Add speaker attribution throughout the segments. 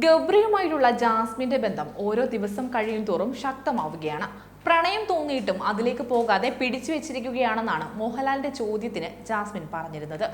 Speaker 1: ഗബ്രിയുമായിട്ടുള്ള ജാസ്മിന്റെ ബന്ധം ഓരോ ദിവസം കഴിയും തോറും ശക്തമാവുകയാണ്. പ്രണയം തോന്നിയിട്ടും അതിലേക്ക് പോകാതെ പിടിച്ചു വെച്ചിരിക്കുകയാണെന്നാണ് മോഹൻലാലിന്റെ ചോദ്യത്തിന് ജാസ്മിൻ പറഞ്ഞിരുന്നത്.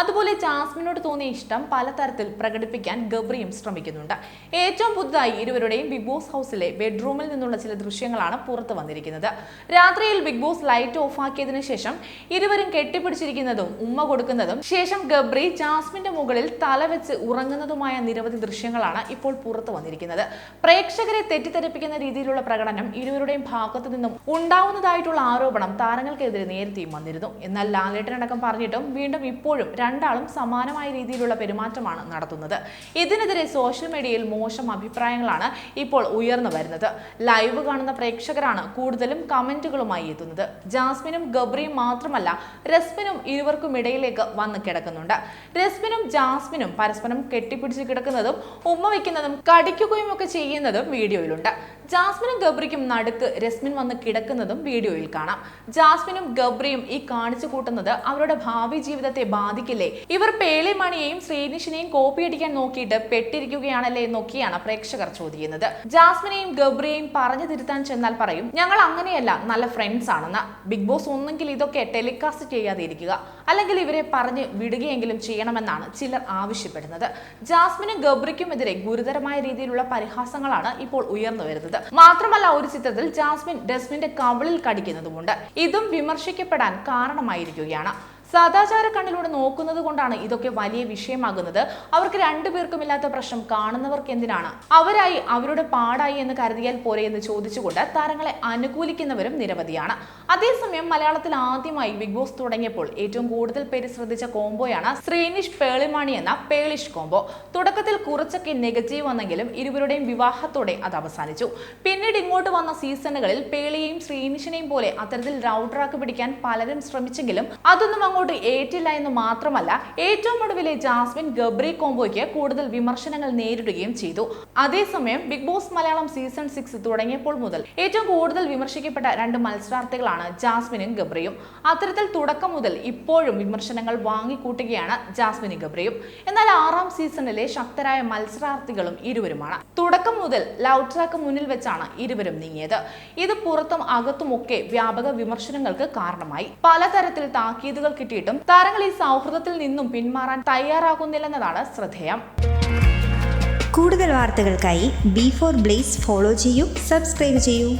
Speaker 1: അതുപോലെ ജാസ്മിനോട് തോന്നിയ ഇഷ്ടം പലതരത്തിൽ പ്രകടിപ്പിക്കാൻ ഗബ്രിയും ശ്രമിക്കുന്നുണ്ട്. ഏറ്റവും പുതുതായി ഇരുവരുടെയും ബിഗ് ബോസ് ഹൗസിലെ ബെഡ്റൂമിൽ നിന്നുള്ള ചില ദൃശ്യങ്ങളാണ് പുറത്തു വന്നിരിക്കുന്നത്. രാത്രിയിൽ ബിഗ് ബോസ് ലൈറ്റ് ഓഫ് ഓഫാക്കിയതിനു ശേഷം ഇരുവരും കെട്ടിപ്പിടിച്ചിരിക്കുന്നതും ഉമ്മ കൊടുക്കുന്നതും ശേഷം ഗബ്രി ജാസ്മിന്റെ മുകളിൽ തല വെച്ച് ഉറങ്ങുന്നതുമായ നിരവധി ദൃശ്യങ്ങളാണ് ഇപ്പോൾ പുറത്തു വന്നിരിക്കുന്നത്. പ്രേക്ഷകരെ തെറ്റിദ്ധരിപ്പിക്കുന്ന രീതിയിലുള്ള പ്രകടനം ഇരുവരുടെയും ഭാഗത്തു നിന്നും ഉണ്ടാവുന്നതായിട്ടുള്ള ആരോപണം താരങ്ങൾക്കെതിരെ നേരത്തെയും വന്നിരുന്നു. എന്നാൽ ലാലേട്ടനടക്കം പറഞ്ഞിട്ടും വീണ്ടും ഇപ്പോഴും രണ്ടാളും സമാനമായ രീതിയിലുള്ള പെരുമാറ്റമാണ് നടത്തുന്നത്. ഇതിനെതിരെ സോഷ്യൽ മീഡിയയിൽ മോശം അഭിപ്രായങ്ങളാണ് ഇപ്പോൾ ഉയർന്നു വരുന്നത്. ലൈവ് കാണുന്ന പ്രേക്ഷകരാണ് കൂടുതലും കമന്റുകളുമായി എത്തുന്നത്. ജാസ്മിനും ഗബ്രിയും മാത്രമല്ല രസ്മിനും ഇരുവർക്കും ഇടയിലേക്ക് വന്ന് കിടക്കുന്നുണ്ട്. രസ്മിനും ജാസ്മിനും പരസ്പരം കെട്ടിപ്പിടിച്ച് കിടക്കുന്നതും ഉമ്മ വയ്ക്കുന്നതും കടിക്കുകയും ഒക്കെ ചെയ്യുന്നതും വീഡിയോയിലുണ്ട്. ജാസ്മിനും ഗബ്രിക്കും നടുക്ക് രസ്മിൻ വന്ന് കിടക്കുന്നതും വീഡിയോയിൽ കാണാം. ജാസ്മിനും ഗബ്രിയും ഈ കാണിച്ചു കൂട്ടുന്നത് അവരുടെ ഭാവി ജീവിതത്തെ ബാധിക്കില്ലേ? ഇവർ പേളിമണിയെയും ശ്രീനിഷിനെയും കോപ്പി അടിക്കാൻ നോക്കിയിട്ട് പെട്ടിരിക്കുകയാണല്ലേ എന്നൊക്കെയാണ് പ്രേക്ഷകർ ചോദിക്കുന്നത് ജാസ്മിനെയും ഗബ്രിയെയും പറഞ്ഞു തിരുത്താൻ ചെന്നാൽ പറയും ഞങ്ങൾ അങ്ങനെയല്ല നല്ല ഫ്രണ്ട്സ് ആണെന്ന്. ബിഗ് ബോസ് ഒന്നെങ്കിൽ ഇതൊക്കെ ടെലികാസ്റ്റ് ചെയ്യാതെ ഇരിക്കുക അല്ലെങ്കിൽ ഇവരെ പറഞ്ഞ് വിടുകയെങ്കിലും ചെയ്യണമെന്നാണ് ചിലർ ആവശ്യപ്പെടുന്നത്. ജാസ്മിനും ഗബ്രിക്കും ഗബ്രിക്കുമെതിരെ ഗുരുതരമായ രീതിയിലുള്ള പരിഹാസങ്ങളാണ് ഇപ്പോൾ ഉയർന്നു വരുന്നത്. മാത്രമല്ല ഒരു ചിത്രത്തിൽ ജാസ്മിൻ ഡസ്മിന്റെ കവിളിൽ കടിക്കുന്നതുമുണ്ട്. ഇതും വിമർശിക്കപ്പെടാൻ കാരണമായിരിക്കുകയാണ്. സദാചാര കണ്ണിലൂടെ നോക്കുന്നത് കൊണ്ടാണ് ഇതൊക്കെ വലിയ വിഷയമാകുന്നത്. അവർക്ക് രണ്ടുപേർക്കും ഇല്ലാത്ത പ്രശ്നം കാണുന്നവർക്ക് എന്തിനാണ്? അവരായി അവരുടെ പാടായി എന്ന് കരുതിയാൽ പോരെ എന്ന് ചോദിച്ചുകൊണ്ട് താരങ്ങളെ അനുകൂലിക്കുന്നവരും നിരവധിയാണ്. അതേസമയം മലയാളത്തിൽ ആദ്യമായി ബിഗ് ബോസ് തുടങ്ങിയപ്പോൾ ഏറ്റവും കൂടുതൽ പേര് ശ്രദ്ധിച്ച കോംബോയാണ് ശ്രീനിഷ് പേളിമാണി എന്ന പേളിഷ് കോംബോ. തുടക്കത്തിൽ കുറച്ചൊക്കെ നെഗറ്റീവ് വന്നെങ്കിലും ഇരുവരുടെയും വിവാഹത്തോടെ അത് അവസാനിച്ചു. പിന്നീട് ഇങ്ങോട്ട് വന്ന സീസണുകളിൽ പേളിയെയും ശ്രീനിഷിനെയും പോലെ അത്തരത്തിൽ റൗഡറാക്ക് പിടിക്കാൻ പലരും ശ്രമിച്ചെങ്കിലും അതൊന്നും അങ്ങോട്ട് ഏറ്റില്ല എന്ന് മാത്രമല്ല ഏറ്റവും ഒടുവിലെ ജാസ്മിൻ ഗബ്രി കോംബോയ്ക്ക് കൂടുതൽ വിമർശനങ്ങൾ നേരിടുകയും ചെയ്തു. അതേസമയം Big Boss Malayalam season six തുടങ്ങിയപ്പോൾ മുതൽ ഏറ്റവും കൂടുതൽ വിമർശിക്കപ്പെട്ട രണ്ട് മത്സരാർത്ഥികളാണ് ജാസ്മിനും ഗബ്രിയും. അത്തരത്തിൽ തുടക്കം മുതൽ ഇപ്പോഴും വിമർശനങ്ങൾ വാങ്ങിക്കൂട്ടുകയാണ് ജാസ്മിനും ഗബ്രിയും. എന്നാൽ ആറാം സീസണിലെ ശക്തരായ മത്സരാർത്ഥികളും ഇരുവരുമാണ്. തുടക്കം മുതൽ ലവ് ട്രാക്ക് മുന്നിൽ വെച്ചാണ് ഇരുവരും നീങ്ങിയത്. ഇത് പുറത്തും അകത്തുമൊക്കെ വ്യാപക വിമർശനങ്ങൾക്ക് കാരണമായി. പലതരത്തിൽ താക്കീതുകൾ കിട്ടിയിട്ടും താരങ്ങൾ ഈ സൗഹൃദത്തിൽ നിന്നും പിന്മാറാൻ തയ്യാറാകുന്നില്ലെന്നതാണ് ശ്രദ്ധേയം.
Speaker 2: കൂടുതൽ വാർത്തകൾക്കായി ബി ഫോർ ബ്ലേസ് ഫോളോ ചെയ്യൂ സബ്സ്ക്രൈബ് ചെയ്യൂ.